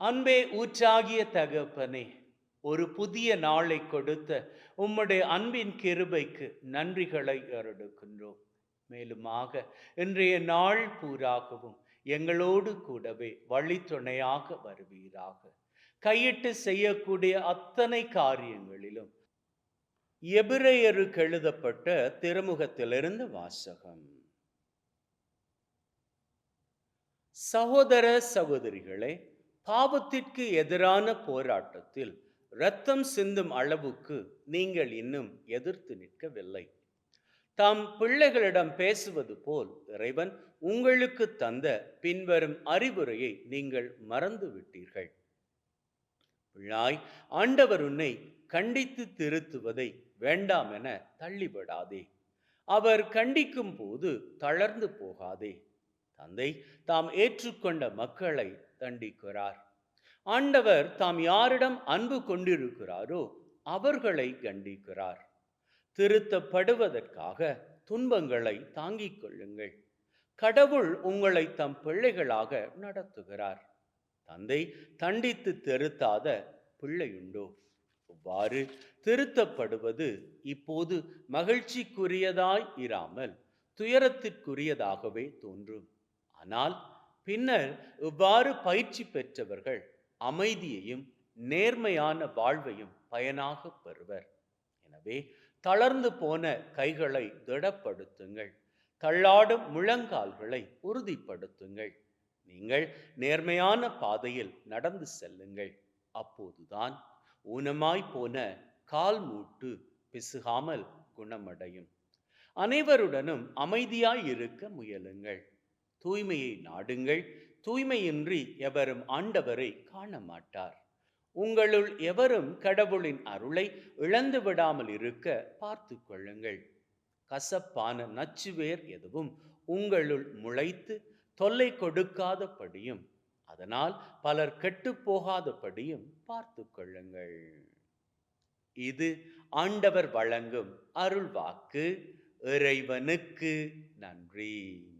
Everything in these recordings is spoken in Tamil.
அன்பே ஊற்றாகிய தகப்பனே ஒரு புதிய நாளை கொடுத்த உம்முடைய அன்பின் கிருபைக்கு நன்றிகளை அருடுக்கின்றோம் மேலுமாக இன்றைய நாள் பூராகவும் எங்களோடு கூடவே வழித்துணையாக வருவீராக. கையிட்டு செய்யக்கூடிய அத்தனை காரியங்களிலும் எபிரேயருக்கு எழுதப்பட்ட திருமுகத்திலிருந்து வாசகம். சகோதர சகோதரிகளே பாவத்திற்கு எதிரான போராட்டத்தில் இரத்தம் சிந்தும் அளவுக்கு நீங்கள் இன்னும் எதிர்த்து நிற்கவில்லை. தாம் பிள்ளைகளிடம் பேசுவது போல் இறைவன் உங்களுக்கு தந்த பின்வரும் அறிவுரையை நீங்கள் மறந்து விட்டீர்கள். பிள்ளாய் ஆண்டவர் உன்னை கண்டித்து திருத்துவதை வேண்டாம் என தள்ளிவிடாதே. அவர் கண்டிக்கும் போது தளர்ந்து போகாதே. தந்தை தாம் ஏற்றுக்கொண்ட மக்களை தண்டிக்கிறார் ஆண்டவர் தாம் யாரிடம் அன்பு கொண்டிருக்கிறாரோ அவர்களை கண்டிக்கிறார். திருத்தப்படுவதற்காக துன்பங்களை தாங்கிக் கொள்ளுங்கள். கடவுள் உங்களை தம் பிள்ளைகளாக நடத்துகிறார். தந்தை தண்டித்து திருத்தாத பிள்ளையுண்டோ? இவ்வாறு திருத்தப்படுவது இப்போது மகிழ்ச்சிக்குரியதாய் இராமல் துயரத்திற்குரியதாகவே தோன்றும். ஆனால் பின்னர் இவ்வாறு பயிற்சி பெற்றவர்கள் அமைதியையும் நேர்மையான வாழ்வையும் பயனாக பெறுவர். எனவே தளர்ந்து போன கைகளை திடப்படுத்துங்கள். தள்ளாடும் முழங்கால்களை உறுதிப்படுத்துங்கள். நீங்கள் நேர்மையான பாதையில் நடந்து செல்லுங்கள். அப்போதுதான் ஊனமாய் போன கால் மூட்டு பிசுகாமல் குணமடையும். அனைவருடனும் அமைதியாய் இருக்க முயலுங்கள். தூய்மையை நாடுங்கள். தூய்மையின்றி எவரும் ஆண்டவரை காண மாட்டார் உங்களுள் எவரும் கடவுளின் அருளை இழந்து விடாமல் இருக்க பார்த்து கொள்ளுங்கள். கசப்பான நச்சுவேர் எதுவும் உங்களுள் முளைத்து தொல்லை கொடுக்காதபடியும் அதனால் பலர் கெட்டுப் போகாதபடியும் பார்த்து கொள்ளுங்கள். இது ஆண்டவர் வழங்கும் அருள் வாக்கு இறைவனுக்கு நன்றி.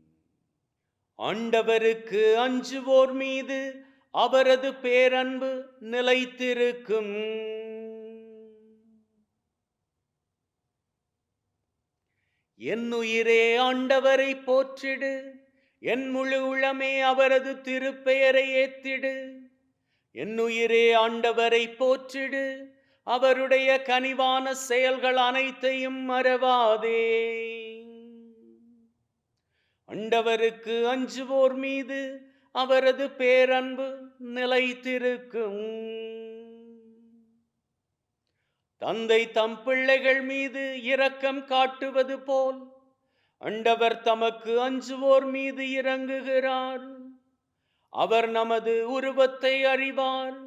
ஆண்டவருக்கு அஞ்சுவோர் மீது அவரது பேரன்பு நிலைத்திருக்கும். என்னுயிரே ஆண்டவரை போற்றிடு என் முழு உளமே அவரது திருப்பெயரை ஏத்திடு. என்னுயிரே ஆண்டவரை போற்றிடு அவருடைய கனிவான செயல்கள் அனைத்தையும் மறவாதே. அண்டவருக்கு அஞ்சுவோர் மீது அவரது பேரன்பு நிலைத்திருக்கும். தந்தை தம் பிள்ளைகள் மீது இரக்கம் காட்டுவது போல் அண்டவர் தமக்கு அஞ்சுவோர் மீது இறங்குகிறார். அவர் நமது உருவத்தை அறிவார்.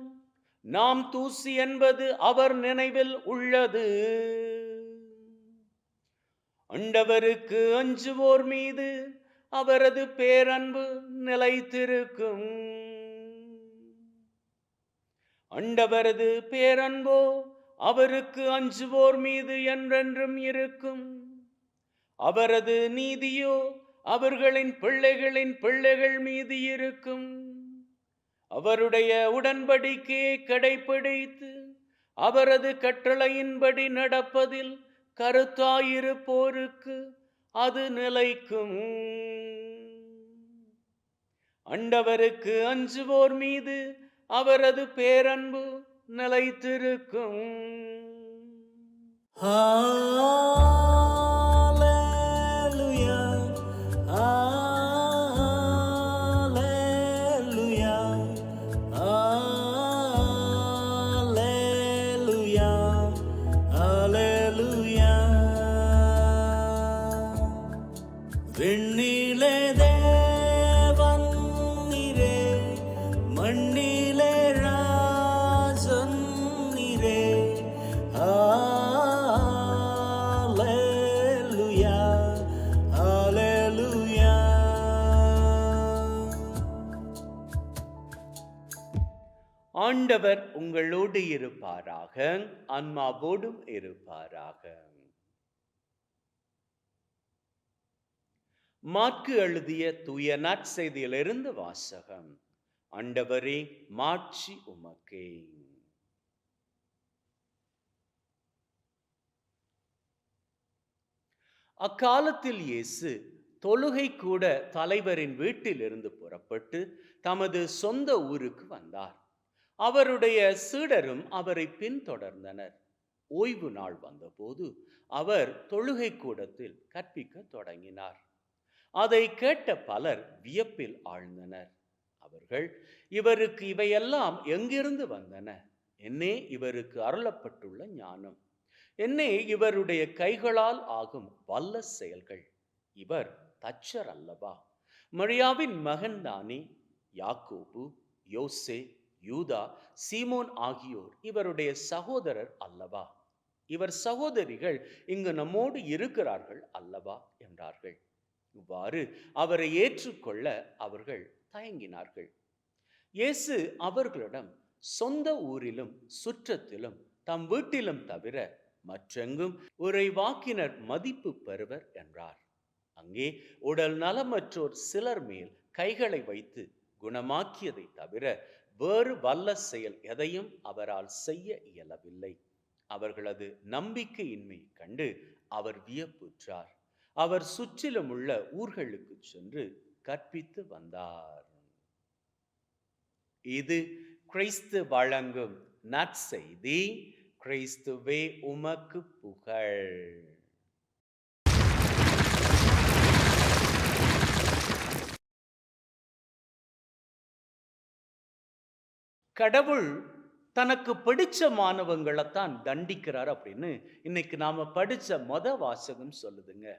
நாம் தூசி என்பது அவர் நினைவில் உள்ளது. அண்டவருக்கு அஞ்சுவோர் மீது அவரது பேரன்பு நிலைத்திருக்கும். அண்டவரது பேரன்போ அவருக்கு அஞ்சுவோர் மீது என்றென்றும் இருக்கும். அவரது நீதியோ அவர்களின் பிள்ளைகளின் பிள்ளைகள் மீது இருக்கும். அவருடைய உடன்படிக்கையை கடைபிடித்து அவரது கட்டளையின்படி நடப்பதில் கருத்தாயிருப்போருக்கு அது நிலைக்கும். அண்டவருக்கு அஞ்சுவோர் மீது அவரது பேரன்பு நிலைத்திருக்கும். ஆ. ஆண்டவர் உங்களோடு இருப்பாராக ஆன்மாவோடும் இருப்பாராக. மாற்கு எழுதிய தூய நற்செய்தியிலிருந்து வாசகம் ஆண்டவரே மாட்சி உமக்கே. அக்காலத்தில் இயேசு தொழுகை கூட தலைவரின் வீட்டிலிருந்து புறப்பட்டு தமது சொந்த ஊருக்கு வந்தார். அவருடைய சீடரும் அவரை பின்தொடர்ந்தனர். ஓய்வு நாள் வந்தபோது அவர் தொழுகை கூடத்தில் கற்பிக்க தொடங்கினார். அதை கேட்ட பலர் வியப்பில் ஆழ்ந்தனர். அவர்கள் இவருக்கு இவையெல்லாம் எங்கிருந்து வந்தன? என்னே இவருக்கு அருளப்பட்டுள்ள ஞானம். என்னே இவருடைய கைகளால் ஆகும் வல்ல செயல்கள். இவர் தச்சர் அல்லவா? மரியாவின் மகன் தானே யாக்கோபு யோசே யூதா சீமோன் ஆகியோர் இவருடைய சகோதரர் அல்லவா? இவர் சகோதரிகள் இங்கு நம்மோடு இருக்கிறார்கள் அல்லவா? என்றார்கள். இவ்வாறு அவரை ஏற்றுக்கொள்ள அவர்கள் தயங்கினார்கள். இயேசு அவர்களிடம் சொந்த ஊரிலும் சுற்றத்திலும் தம் வீட்டிலும் தவிர மற்றெங்கும் உரைவாக்கினர் மதிப்பு பெறுவர் என்றார். அங்கே உடல் நலமற்றோர் சிலர் மேல் கைகளை வைத்து குணமாக்கியதை தவிர வேறு வல்ல செயல் எதையும் அவரால் செய்ய இயலவில்லை. அவர்களது நம்பிக்கையின்மை கண்டு அவர் வியப்புற்றார். அவர் சுற்றிலும் உள்ள ஊர்களுக்கு சென்று கற்பித்து வந்தார். இது கிறிஸ்து வழங்கும் நற்செய்தி. கிறிஸ்துவே உமக்கு புகழ். கடவுள் தனக்கு பிடிச்ச மாணவங்களைத்தான் தண்டிக்கிறார் அப்படின்னு இன்னைக்கு நாம் படித்த மொத வாசகம் சொல்லுதுங்க.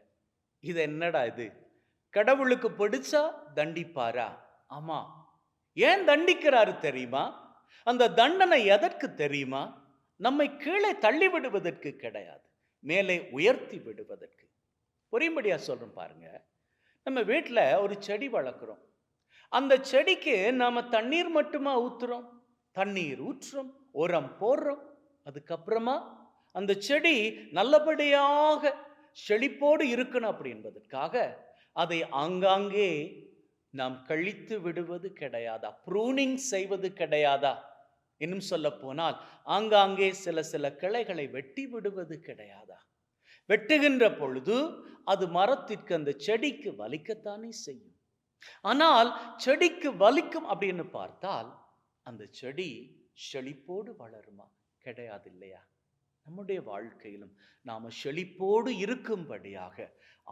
இது என்னடா இது? கடவுளுக்கு பிடிச்சா தண்டிப்பாரா? ஆமா. ஏன் தண்டிக்கிறாரு தெரியுமா? அந்த தண்டனை எதற்கு தெரியுமா? நம்மை கீழே தள்ளி விடுவதற்கு கிடையாது. மேலே உயர்த்தி விடுவதற்கு. புரியும்படியா சொல்கிறோம் பாருங்க. நம்ம வீட்டில் ஒரு செடி வளர்க்குறோம். அந்த செடிக்கு நாம் தண்ணீர் மட்டுமா ஊத்துறோம்? தண்ணீர் ஊற்றுறோம் உரம் போடுறோம். அதுக்கப்புறமா அந்த செடி நல்லபடியாக செழிப்போடு இருக்கணும் அப்படி என்பதற்காக அதை ஆங்காங்கே நாம் கழித்து விடுவது கிடையாதா? ப்ரூனிங் செய்வது கிடையாதா? இன்னும் சொல்ல போனால் ஆங்காங்கே சில சில கிளைகளை வெட்டி விடுவது கிடையாதா? வெட்டுகின்ற பொழுது அது மரத்திற்கு அந்த செடிக்கு வலிக்கத்தானே செய்யும். ஆனால் செடிக்கு வலிக்கும் அப்படின்னு பார்த்தால் அந்த செடி செழிப்போடு வளருமா? கிடையாது இல்லையா நம்முடைய வாழ்க்கையிலும் நாம் செழிப்போடு இருக்கும்படியாக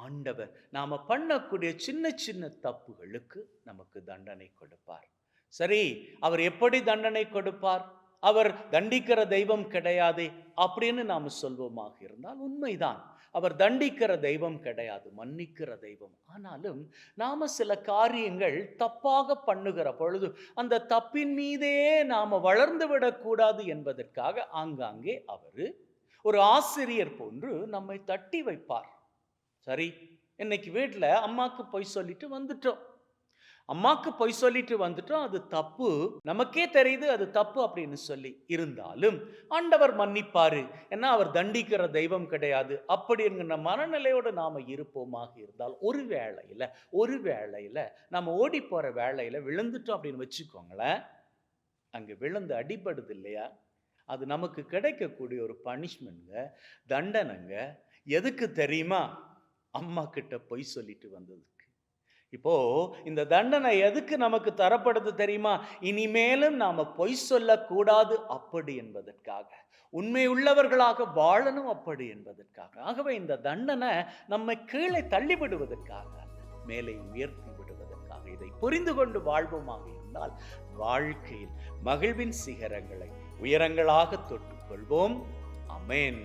ஆண்டவர் நாம் பண்ணக்கூடிய சின்ன சின்ன தப்புகளுக்கு நமக்கு தண்டனை கொடுப்பார். சரி அவர் எப்படி தண்டனை கொடுப்பார்? அவர் தண்டிக்கிற தெய்வம் கிடையாதே அப்படின்னு நாம சொல்வோமாக இருந்தால் உண்மைதான். அவர் தண்டிக்கிற தெய்வம் கிடையாது மன்னிக்கிற தெய்வம். ஆனாலும் நாம சில காரியங்கள் தப்பாக பண்ணுகிற பொழுது அந்த தப்பின் மீதே நாம வளர்ந்து விடக்கூடாது என்பதற்காக ஆங்காங்கே அவரு ஒரு ஆசிரியர் போன்று நம்மை தட்டி வைப்பார். சரி இன்னைக்கு வீட்டில் அம்மாவுக்கு பொய் சொல்லிட்டு வந்துட்டோம். அம்மாக்கு பொய் சொல்லிட்டு வந்துட்டோம் அது தப்பு. நமக்கே தெரியுது அது தப்பு அப்படின்னு சொல்லி. இருந்தாலும் ஆண்டவர் மன்னிப்பாரு. ஏன்னா அவர் தண்டிக்கிற தெய்வம் கிடையாது. அப்படிங்கிற மனநிலையோடு நாம் இருப்போமாக இருந்தால் ஒரு வேளையில் ஒரு வேளையில் நம்ம ஓடி போகிற வேளையில் விழுந்துட்டோம் அப்படின்னு வச்சுக்கோங்களேன் அங்கே விழுந்து அடிபடுது இல்லையா? அது நமக்கு கிடைக்கக்கூடிய ஒரு பனிஷ்மெண்ட்ங்க தண்டனைங்க. எதுக்கு தெரியுமா? அம்மா கிட்ட பொய் சொல்லிட்டு வந்தது. இப்போ இந்த தண்டனை எதுக்கு நமக்கு தரப்படுது தெரியுமா? இனிமேலும் நாம பொய் சொல்லக்கூடாது அப்படி என்பதற்காக. உண்மை உள்ளவர்களாக வாழணும் அப்படி என்பதற்காக. ஆகவே இந்த தண்டனை நம்மை கீழே தள்ளி விடுவதற்காக மேலே உயர்த்தி விடுவதற்காக இதை புரிந்து கொண்டு வாழ்வோமாக இருந்தால் வாழ்க்கையில் மகிழ்வின் சிகரங்களை உயரங்களாக தொட்டுக்கொள்வோம் அமேன்.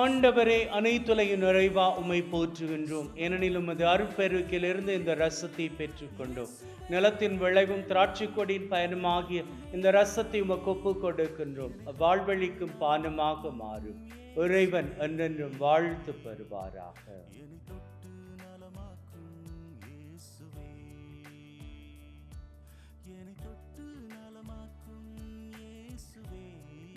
ஆண்டவரே அனைத்துலகின் நிறைவா உம்மை போற்றுகின்றோம். ஏனெனில் உமது அருப்பெருக்கிலிருந்து இந்த ரசத்தை பெற்றுக்கொண்டோம். நிலத்தின் விளைவும் திராட்சை கொடியின் இந்த ரசத்தை உமக்கு ஒப்பு கொடுக்கின்றோம். வாழ்வழிக்கும் பானமாக மாறும். இறைவன் என்றென்றும் வாழ்த்து பெறுவாராக.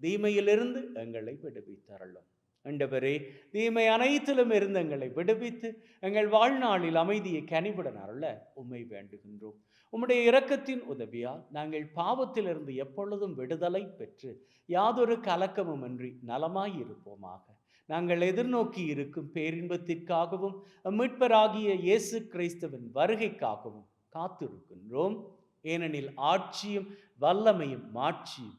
தீமையிலிருந்து எங்களை விடுவித்தரலும் ஆண்டவரே தீமை அனைத்திலும் இருந்து எங்களை விடுவித்து எங்கள் வாழ்நாளில் அமைதியை கனிவுடன் அருள உம்மை வேண்டுகின்றோம். உம்முடைய இரக்கத்தின் உதவியால் நாங்கள் பாவத்திலிருந்து எப்பொழுதும் விடுதலை பெற்று யாதொரு கலக்கமுமின்றி நலமாய் இருப்போமாக. நாங்கள் எதிர்நோக்கி இருக்கும் பேரின்பத்திற்காகவும் மீட்பராகிய இயேசு கிறிஸ்துவின் வருகைக்காகவும் காத்திருக்கின்றோம். ஏனெனில் ஆட்சியும் வல்லமையும் மாட்சியும்